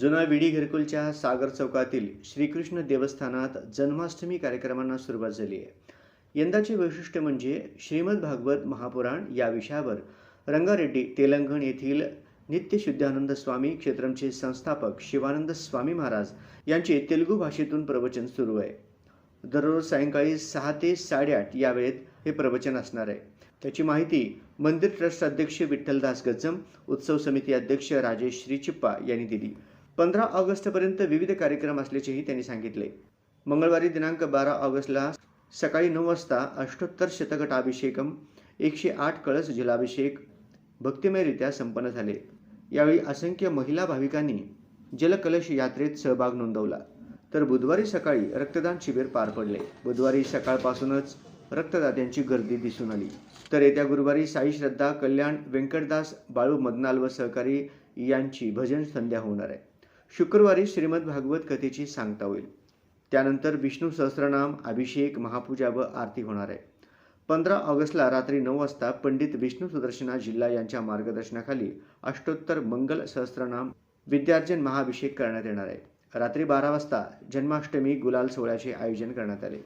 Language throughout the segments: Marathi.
जुना विडी घरकुलच्या सागर चौकातील श्रीकृष्ण देवस्थानात जन्माष्टमी कार्यक्रमांना सुरुवात झाली आहे. यंदाचे वैशिष्ट्य म्हणजे श्रीमद भागवत महापुराण या विषयावर रंगारेड्डी तेलंगण येथील नित्यशुद्धानंद स्वामी क्षेत्रमचे संस्थापक शिवानंद स्वामी महाराज यांचे तेलुगू भाषेतून प्रवचन सुरू आहे. दररोज सायंकाळी सहा ते साडेआठ या वेळेत हे प्रवचन असणार आहे. त्याची माहिती मंदिर ट्रस्ट अध्यक्ष विठ्ठलदास गज्जम उत्सव समिती अध्यक्ष राजेश श्रीचिप्पा यांनी दिली. पंधरा ऑगस्टपर्यंत विविध कार्यक्रम असल्याचेही त्यांनी सांगितले. मंगळवारी दिनांक बारा ऑगस्टला सकाळी नऊ वाजता अष्टोत्तर शतकटाभिषेकम एकशे आठ कळस जलाभिषेक भक्तिमयरित्या संपन्न झाले. यावेळी असंख्य महिला भाविकांनी जलकलश यात्रेत सहभाग नोंदवला. तर बुधवारी सकाळी रक्तदान शिबिर पार पडले. बुधवारी सकाळपासूनच रक्तदात्यांची गर्दी दिसून आली. तर येत्या गुरुवारी साई श्रद्धा कल्याण व्यंकटदास बाळू मदनाल व सहकारी यांची भजन संध्या होणार आहे. शुक्रवारी श्रीमद भागवत कथेची सांगता होईल. त्यानंतर विष्णू सहस्रनाम अभिषेक महापूजा व आरती होणार आहे. पंधरा ऑगस्टला रात्री नऊ वाजता पंडित विष्णू सुदर्शना जिल्हा यांच्या मार्गदर्शनाखाली अष्टोत्तर मंगल सहस्रनाम विद्यार्जन महाअभिषेक करण्यात येणार आहे. रात्री बारा वाजता जन्माष्टमी गुलाल सोहळ्याचे आयोजन करण्यात आले.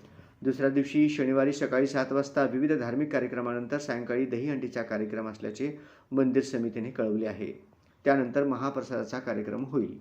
दुसऱ्या दिवशी शनिवारी सकाळी सात वाजता विविध धार्मिक कार्यक्रमानंतर सायंकाळी दहीहंडीचा कार्यक्रम असल्याचे मंदिर समितीने कळवले आहे. त्यानंतर महाप्रसादाचा कार्यक्रम होईल.